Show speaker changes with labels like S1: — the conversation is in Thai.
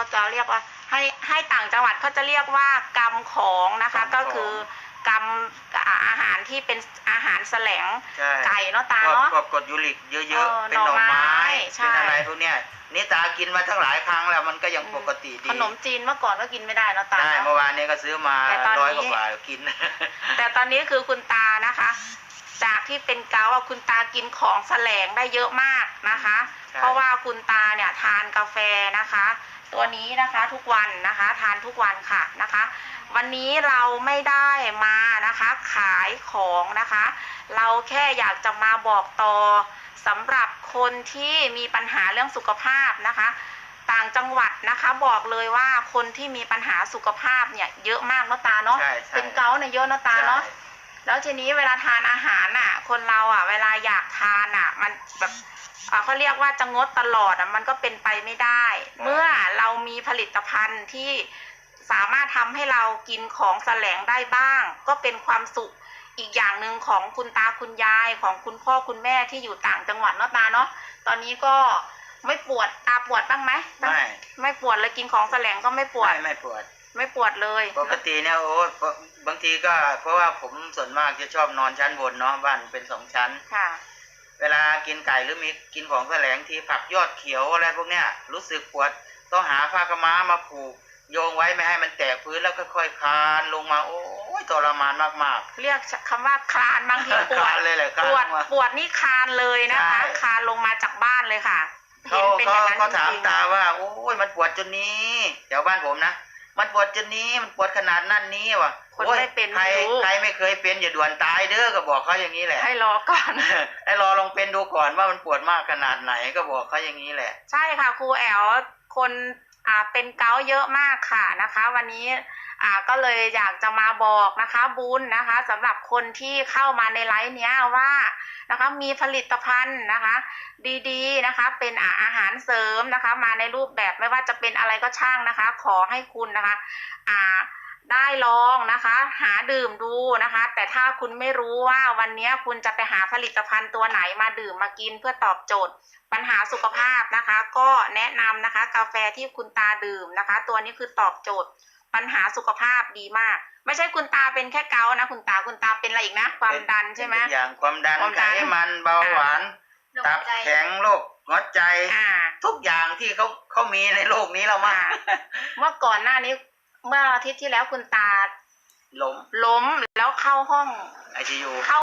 S1: เขาจะเรียกว่าให้ให้ต่างจังหวัดเขาจะเรียกว่ากำของนะคะ
S2: กำของ
S1: ก็คือกำอาหารที่เป็นอาหารแสลง
S2: ใช่
S1: ไก่เนาะตา
S2: พวก
S1: เนาะ
S2: พวกกรดยูริกเย
S1: เอ
S2: อะ
S1: อ
S2: ๆ เป็นหน่อ
S1: หน่อไม้
S2: ไม้
S1: ใช่
S2: เป็นอะไรพวกเนี้ยนี่ตากินมาทั้งหลายครั้งแล้วมันก็ยังปกติดี
S1: ขนมจีนเมื่อก่อนก็กินไม่ได้เนาะตา
S2: ใช่
S1: เนาะ
S2: เมื่อวานนี้ก็ซื้อมา
S1: แต่ตอนนี้
S2: ร้อยกว่าบาทกิน
S1: แต่ตอนนี้คือคุณตานะคะ จากที่เป็นเกาต์อะคุณตากินของแสลงได้เยอะมากนะคะ
S2: ใช่
S1: เพราะว่าคุณตาเนี่ยทานกาแฟนะคะ ตัวนี้นะคะทุกวันนะคะ ทานทุกวันค่ะนะคะ วันนี้เราไม่ได้มานะคะ ขายของนะคะ เราแค่อยากจะมาบอกต่อสำหรับคนที่มีปัญหาเรื่องสุขภาพนะคะ ต่างจังหวัดนะคะบอกเลยว่าคนที่มีปัญหาสุขภาพเนี่ยเยอะมากเนาะตาเนาะ
S2: ใช่ใช่
S1: เป็นเกาต์เนี่ยเยอะเนาะตาเนาะ แล้วทีนี้เวลาทานอาหารอะ คนเราอะ เวลาอยากทานอะ มันแบบอ่าเขาเรียกว่าจะงดตลอดอะมันก็เป็นไปไม่ได้ เมื่อเรามีผลิตภัณฑ์ที่สามารถทำให้เรากินของแสลงได้บ้าง ก็เป็นความสุขอีกอย่างหนึ่งของคุณตาคุณยายของคุณพ่อคุณแม่ที่อยู่ต่างจังหวัดเนาะตาเนาะตอนนี้ก็ไม่ปวดตาปวดบ้างไหม
S2: ไม่
S1: ไม่ปวดเลยกินของแสลงก็ไม่ปวด
S2: ไม่ไม่ปวด
S1: ไม่ปวดเลย
S2: ปกติเนี่ยโอ้บางทีก็เพราะว่าผมส่วนมากจะชอบนอนชั้นบนเนาะบ้านเป็นสองชั้น
S1: ค่ะ
S2: เวลากินไก่หรือมีกินของแสลงทีผักยอดเขียวอะไรพวกเนี้ยรู้สึกปวดต้องหาผ้ากำม้ามาผูกโยงไว้ไม่ให้มันแตกพื้นแล้วค่อยๆคลานลงมา โอ้ยทรมานมาก
S1: เรียกคำว่าคลานบางที
S2: ๆ
S1: ปว
S2: ค
S1: ด
S2: ลานเลยแหละคลาน
S1: ปวด
S2: ลงมา
S1: ปวดนี่คลานเลยนะคะ
S2: ใช่
S1: คลานลงมาจากบ้านเลยค่ะ
S2: เขา
S1: เป็น
S2: เขา
S1: อย่างนั้น
S2: เขาถาม
S1: จริงๆ
S2: ตาว่า โอ้ยมันปวดจนนี้แถวบ้านผมนะ มันปวดจนนี้มันปวดขนาดนั่นนี้วะ
S1: คน
S2: โอ้ย
S1: ไม่เป็น
S2: ใคร
S1: ไม่รู้
S2: ใครไม่เคยเป็นอย่าด่วนตายเด้อก็บอกเขาอย่างนี้แหละ
S1: ให้รอก่อน
S2: ให้รอลองเป็นดูก่อนว่ามันปวดมากขนาดไหนก็บอกเขาอย่างนี้แหละ
S1: ใช่ค่ะครูแอลคนอ่าเป็นเกาต์เยอะมากค่ะนะคะ วันนี้ อ่าก็เลยอยากจะมาบอกนะคะบุญนะคะสำหรับคนที่เข้ามาในไลฟ์เนี้ยว่านะคะมีผลิตภัณฑ์นะคะ ดีๆนะคะ เป็นอาอาหารเสริมนะคะ มาในรูปแบบไม่ว่าจะเป็นอะไรก็ช่างนะคะ ขอให้คุณนะคะอ่าได้ลองนะคะ หาดื่มดูนะคะ แต่ถ้าคุณไม่รู้ว่าวันนี้คุณจะไปหาผลิตภัณฑ์ตัวไหนมาดื่มมากินเพื่อตอบโจทย์ ปัญหาสุขภาพนะคะ ก็แนะนำนะคะ กาแฟที่คุณตาดื่มนะคะ ตัวนี้คือตอบโจทย์ ปัญหาสุขภาพดีมาก ไม่ใช่คุณตาเป็นแค่เกาต์นะ คุณตาคุณตาเป็นอะไรอีกนะ ความดันใช่ไหม
S2: เป็นทุกอย่างความดัน
S1: ความ
S2: ไข
S1: ดัน
S2: มันเบาหวานตับแข็งโรคหัวใจ
S1: อ่า
S2: ทุกอย่างที่เขาเขามีในโลกนี้เรามา
S1: อ่าเมื่อก่อนหน้านี้ เมื่ออาทิตย์ที่แล้วคุณตา
S2: ล้ม
S1: ล้มแล้วเข้าห้อง
S2: ไอซียู
S1: เข้า